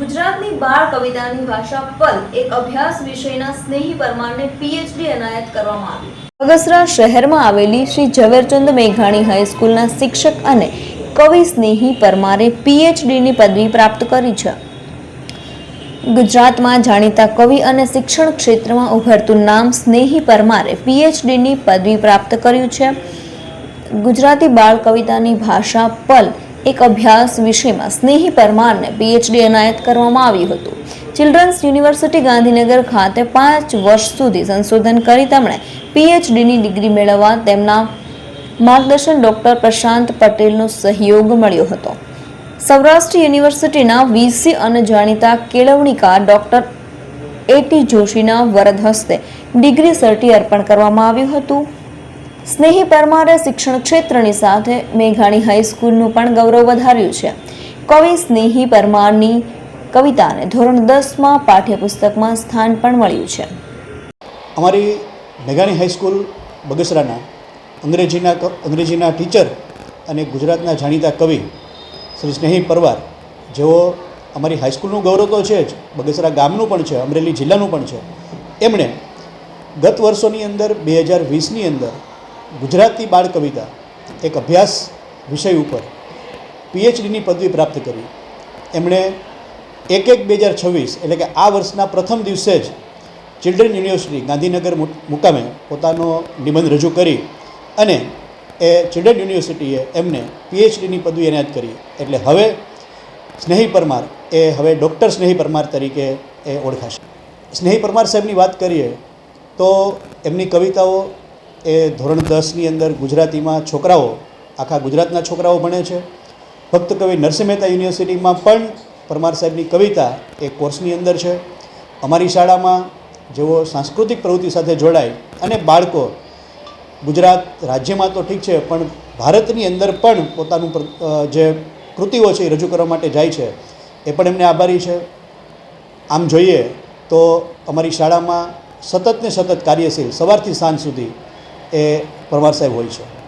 ગુજરાતની બાળ કવિતાની ભાષા પલ એક અભ્યાસ વિષયના સ્નેહી પરમારને પીએચડી એનાયત કરવામાં આવી. બગસરા શહેરમાં આવેલી શ્રી ઝવેરચંદ મેઘાણી હાઈસ્કૂલના શિક્ષક અને કવિ સ્નેહી પરમારે પીએચડીની પદવી પ્રાપ્ત કરી છે. ગુજરાતમાં જાણીતા કવિ અને શિક્ષણ ક્ષેત્રમાં ઉભરતું નામ સ્નેહી પરમારે પીએચડીની પદવી પ્રાપ્ત કર્યું છે. ગુજરાતી બાળ કવિતાની ભાષા પલ એક અભ્યાસ વિષયમાં સ્નેહી પરમારને પીએચડી એનાયત કરવામાં આવ્યું હતું. ચિલ્ડ્રન્સ યુનિવર્સિટી ગાંધીનગર ખાતે પાંચ વર્ષ સુધી સંશોધન કરી તેમણે પીએચડીની ડિગ્રી મેળવવા તેમના માર્ગદર્શન ડૉક્ટર પ્રશાંત પટેલનો સહયોગ મળ્યો હતો. સૌરાષ્ટ્ર યુનિવર્સિટીના વીસી અને જાણીતા કેળવણીકાર ડૉક્ટર એટી જોશીના વરદ હસ્તે ડિગ્રી સર્ટી અર્પણ કરવામાં આવ્યું હતું. સ્નેહી પરમારે શિક્ષણ ક્ષેત્રની સાથે મેઘાણી હાઈસ્કૂલનું પણ ગૌરવ વધાર્યું છે. કવિ સ્નેહી પરમારની કવિતાને ધોરણ દસમાં પાઠ્યપુસ્તકમાં સ્થાન પણ મળ્યું છે. અમારી મેઘાણી હાઈસ્કૂલ બગસરાના અંગ્રેજીના અંગ્રેજીના ટીચર અને ગુજરાતના જાણીતા કવિ શ્રી સ્નેહી પરવાર, જેઓ અમારી હાઈસ્કૂલનું ગૌરવ તો છે જ, બગસરા ગામનું પણ છે, અમરેલી જિલ્લાનું પણ છે. એમણે ગત વર્ષોની અંદર, બે હજાર વીસની અંદર ગુજરાતી બાળ કવિતા એક અભ્યાસ વિષય ઉપર પીએચડીની પદવી પ્રાપ્ત કરી. એમણે એક એક બે હજાર છવ્વીસ એટલે કે આ વર્ષના પ્રથમ દિવસે જ ચિલ્ડ્રન યુનિવર્સિટી ગાંધીનગર મુકામે પોતાનો નિબંધ રજૂ કરી અને એ ચિલ્ડ્રન યુનિવર્સિટીએ એમને પીએચડીની પદવી એનાયત કરી. એટલે હવે સ્નેહી પરમાર એ હવે ડૉક્ટર સ્નેહી પરમાર તરીકે એ ઓળખાશે. સ્નેહી પરમાર સાહેબની વાત કરીએ તો એમની કવિતાઓ એ ધોરણ દસની અંદર ગુજરાતીમાં છોકરાઓ, આખા ગુજરાતના છોકરાઓ ભણે છે. ભક્ત કવિ નરસિંહ મહેતા યુનિવર્સિટીમાં પણ પરમાર સાહેબની કવિતા એ કોર્સની અંદર છે. અમારી શાળામાં જેઓ સાંસ્કૃતિક પ્રવૃત્તિ સાથે જોડાય અને બાળકો ગુજરાત રાજ્યમાં તો ઠીક છે, પણ ભારતની અંદર પણ પોતાનું જે કૃતિઓ છે એ રજૂ કરવા માટે જાય છે. એ પણ એમને આભારી છે. આમ જોઈએ તો અમારી શાળામાં સતત ને સતત કાર્યશીલ, સવારથી સાંજ સુધી એ પરમાર સાહેબ હોય છે.